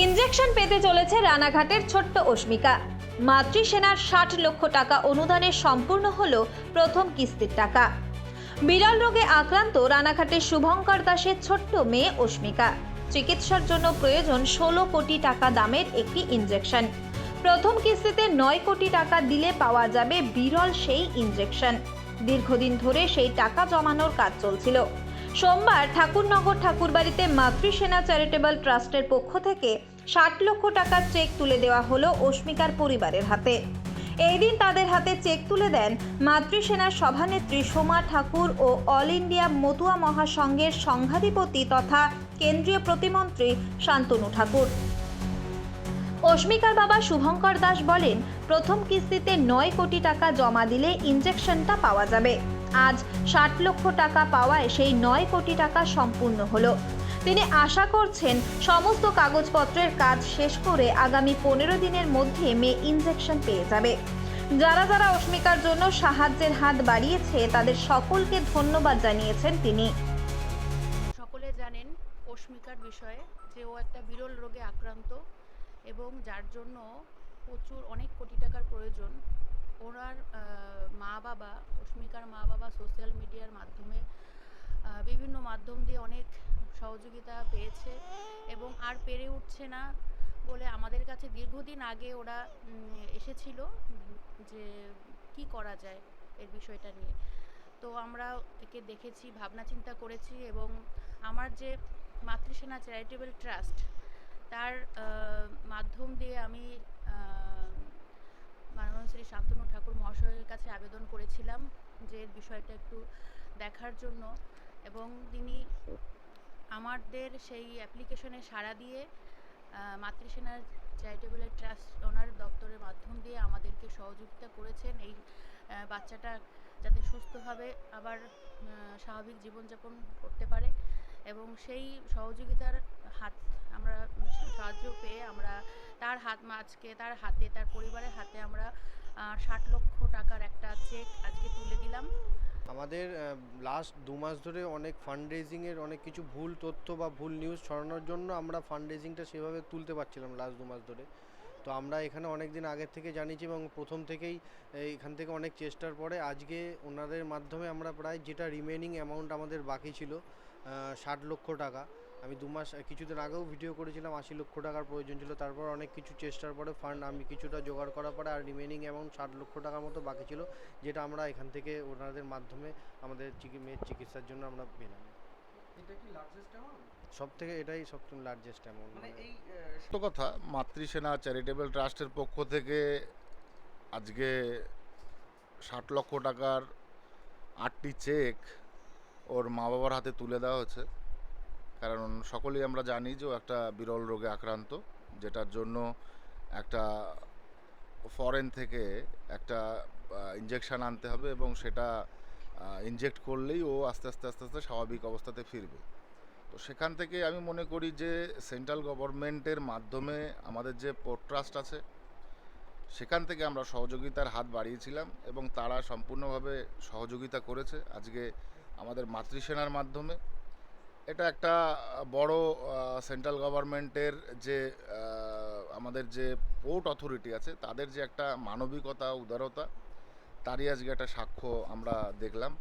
Injection পেতে চলেছে রানাঘাটের ছোট্ট অস্মিকা মাতৃসেনার ষাট লক্ষ টাকা অনুদানে সম্পূর্ণ হল প্রথম কিস্তির টাকা। বিরল রোগে আক্রান্ত রানাঘাটের শুভঙ্কর দাসের ছোট্ট মেয়ে অস্মিকা চিকিৎসার জন্য প্রয়োজন ষোলো কোটি টাকা দামের একটি ইনজেকশন। প্রথম কিস্তিতে নয় কোটি টাকা দিলে পাওয়া যাবে বিরল সেই ইনজেকশন। দীর্ঘদিন ধরে সেই টাকা জমানোর কাজ চলছিল। সোমবার ঠাকুরনগর ঠাকুরবাড়িতে মাতৃসেনা চ্যারিটেবল ট্রাস্টের পক্ষ থেকে ষাট লক্ষ টাকার চেক তুলে দেওয়া হলো অস্মিকার পরিবারের হাতে। এই দিন তাদের হাতে চেক তুলে দেন মাতৃসেনার সভানেত্রী সোমা ঠাকুর ও অল ইন্ডিয়া মতুয়া মহাসংঘের সংঘাধিপতি তথা কেন্দ্রীয় প্রতিমন্ত্রী শান্তনু ঠাকুর। অস্মিকার বাবা শুভঙ্কর দাস বলেন, প্রথম কিস্তিতে নয় কোটি টাকা জমা দিলে ইনজেকশনটা পাওয়া যাবে। আজ ষাট লক্ষ টাকা পাওয়ায় সেই নয় কোটি টাকা সম্পূর্ণ হলো। তিনি আশা করছেন সমস্ত কাগজপত্রের কাজ শেষ করে আগামী পনেরো দিনের মধ্যে মেয়ে ইনজেকশন পেয়ে যাবে। যারা যারা অস্মিকার জন্য সাহায্যের হাত বাড়িয়েছে, তাদের সকলকে ধন্যবাদ জানিয়েছেন তিনি। সকলে জানেন অস্মিকার বিষয়ে যে ও একটা বিরল রোগে আক্রান্ত এবং যার জন্য প্রচুর অনেক কোটি টাকার প্রয়োজন। ওনার মা বাবা অস্মিকার মা বাবা সোশ্যাল মিডিয়ার মাধ্যমে বিভিন্ন মাধ্যম দিয়ে অনেক সহযোগিতা পেয়েছে এবং আর পেরে উঠছে না বলে আমাদের কাছে দীর্ঘদিন আগে ওরা এসেছিল যে কি করা যায় এর বিষয়টা নিয়ে। তো আমরা একে দেখেছি, ভাবনা চিন্তা করেছি এবং আমার যে মাতৃসেনা চ্যারিটেবল ট্রাস্ট তার মাধ্যম দিয়ে আমি মাননীয় শ্রী শান্তনু ঠাকুর মহাশয়ের কাছে আবেদন করেছিলাম যে বিষয়টা একটু দেখার জন্য এবং তিনি আমাদের সেই অ্যাপ্লিকেশনে সাড়া দিয়ে মাতৃসেনার চ্যারিটেবল ট্রাস্ট ওনার দপ্তরের মাধ্যম দিয়ে আমাদেরকে সহযোগিতা করেছেন। এই বাচ্চাটা যাতে সুস্থভাবে আবার স্বাভাবিক জীবনযাপন করতে পারে এবং সেই সহযোগিতার হাত আমরা সাহায্য পেয়ে আমরা তার হাত, আজকে তার হাতে, তার পরিবারের হাতে ষাট লক্ষ টাকার একটা চেক আজকে তুলে দিলাম। আমাদের লাস্ট দু মাস ধরে অনেক ফান্ড রেজিংয়ের অনেক কিছু ভুল তথ্য বা ভুল নিউজ ছড়ানোর জন্য আমরা ফান্ড রেজিংটা সেভাবে তুলতে পারছিলাম লাস্ট দু মাস ধরে। তো আমরা এখানে অনেক দিন আগের থেকে জানিয়েছি এবং প্রথম থেকেই এখান থেকে অনেক চেষ্টার পরে আজকে ওনাদের মাধ্যমে আমরা প্রায় যেটা রিমেনিং অ্যামাউন্ট আমাদের বাকি ছিল ষাট লক্ষ টাকা আমি দু মাস কিছুদিন আগেও ভিডিও করেছিলাম আশি লক্ষ টাকার প্রয়োজন ছিল। তারপর অনেক কিছু চেষ্টার পরে ফান্ড আমি কিছুটা জোগাড় করার পরে আর রিমেনিং অ্যামাউন্ট ষাট লক্ষ টাকার মতো বাকি ছিল যেটা আমরা এখান থেকে ওনাদের মাধ্যমে আমাদের মেয়ের চিকিৎসার জন্য আমরা পেলাম। এটা কি লার্জেস্ট অ্যামাউন্ট সব থেকে এটাই সবচেয়ে লার্জেস্ট অ্যামাউন্ট মানে সত্য কথা মাতৃসেনা চ্যারিটেবল ট্রাস্টের পক্ষ থেকে আজকে ষাট লক্ষ টাকার আটটি চেক ওর মা বাবার হাতে তুলে দেওয়া হয়েছে। কারণ সকলেই আমরা জানি যে ও একটা বিরল রোগে আক্রান্ত, যেটার জন্য একটা ফরেন থেকে একটা ইঞ্জেকশন আনতে হবে এবং সেটা ইনজেক্ট করলেই ও আস্তে আস্তে আস্তে আস্তে স্বাভাবিক অবস্থাতে ফিরবে। তো সেখান থেকে আমি মনে করি যে সেন্ট্রাল গভর্নমেন্টের মাধ্যমে আমাদের যে পোর্ট ট্রাস্ট আছে, সেখান থেকে আমরা সহযোগিতার হাত বাড়িয়েছিলাম এবং তারা সম্পূর্ণভাবে সহযোগিতা করেছে। আজকে আমাদের মাতৃসেনার মাধ্যমে এটা একটা বড় সেন্ট্রাল গভর্নমেন্টের যে আমাদের যে পোর্ট অথরিটি আছে, তাদের যে একটা মানবিকতা, উদারতা, তারই আজকে একটা সাক্ষ্য আমরা দেখলাম।